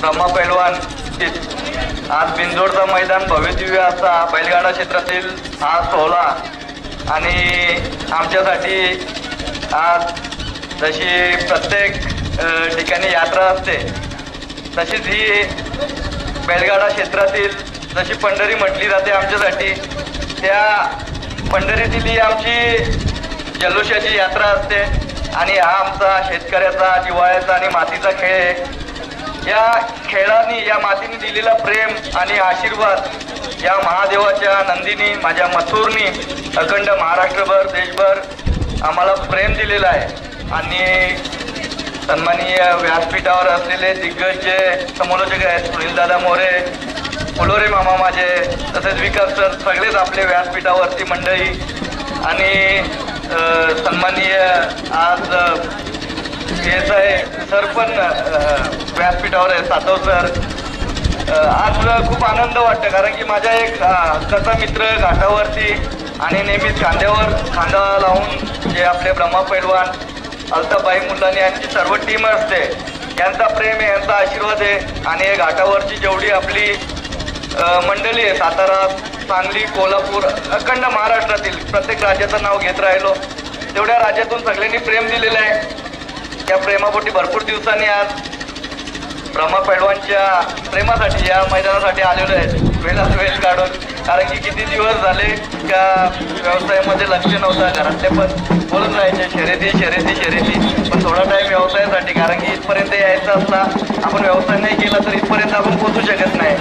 ब्रह्मा पैलवान आज बिंजोडचं मैदान भव्यदिव्य असा बैलगाडा क्षेत्रातील हा सोहळा आणि आमच्यासाठी आज जशी प्रत्येक ठिकाणी यात्रा असते तशीच ही बैलगाडा क्षेत्रातील जशी पंढरी म्हटली जाते आमच्यासाठी त्या पंढरीतील ही आमची जल्लोषाची यात्रा असते. आणि हा आमचा शेतकऱ्याचा जिव्हाळ्याचा आणि मातीचा खेळ या खेळांनी या मातीने दिलेला प्रेम आणि आशीर्वाद या महादेवाच्या नंदीनी माझ्या मथुरनी अखंड महाराष्ट्रभर देशभर आम्हाला प्रेम दिलेला आहे. आणि सन्माननीय व्यासपीठावर असलेले दिग्गज जे समालोचक आहेत सुनीलदादा मोरे फुलोरे मामा माझे तसेच विकास सर सगळेच आपले व्यासपीठावरती मंडळी. आणि सन्माननीय आज अ, हेच आहे सर पण व्यासपीठावर आहे सातव सर. आज खूप आनंद वाटतं कारण की माझा एक अ, हक्काचा मित्र घाटावरती आणि नेहमीच खांद्यावर खांदा लावून जे आपले ब्रह्मा पैलवान अल्ताबाई मुलांनी यांची सर्व टीम असते यांचा प्रेम आहे यांचा आशीर्वाद आहे. आणि हे घाटावरची जेवढी आपली मंडळी आहे सातारा सांगली कोल्हापूर अखंड महाराष्ट्रातील प्रत्येक राज्याचं नाव घेत राहिलो तेवढ्या राज्यातून सगळ्यांनी प्रेम दिलेलं आहे. त्या प्रेमापोटी भरपूर दिवसांनी आज ब्रह्मा पैलवानच्या प्रेमासाठी या मैदानासाठी आलेलो आहे वेळात वेळ काढून. कारण की किती दिवस झाले का व्यवसायामध्ये लक्ष नव्हतं घरातले पण बोलून राहायचे शर्यती शर्यती शर्यती. पण थोडा टाईम व्यवसायासाठी कारण की इथपर्यंत यायचं असता आपण व्यवसाय नाही केला तर इथपर्यंत आपण पोचू शकत नाही.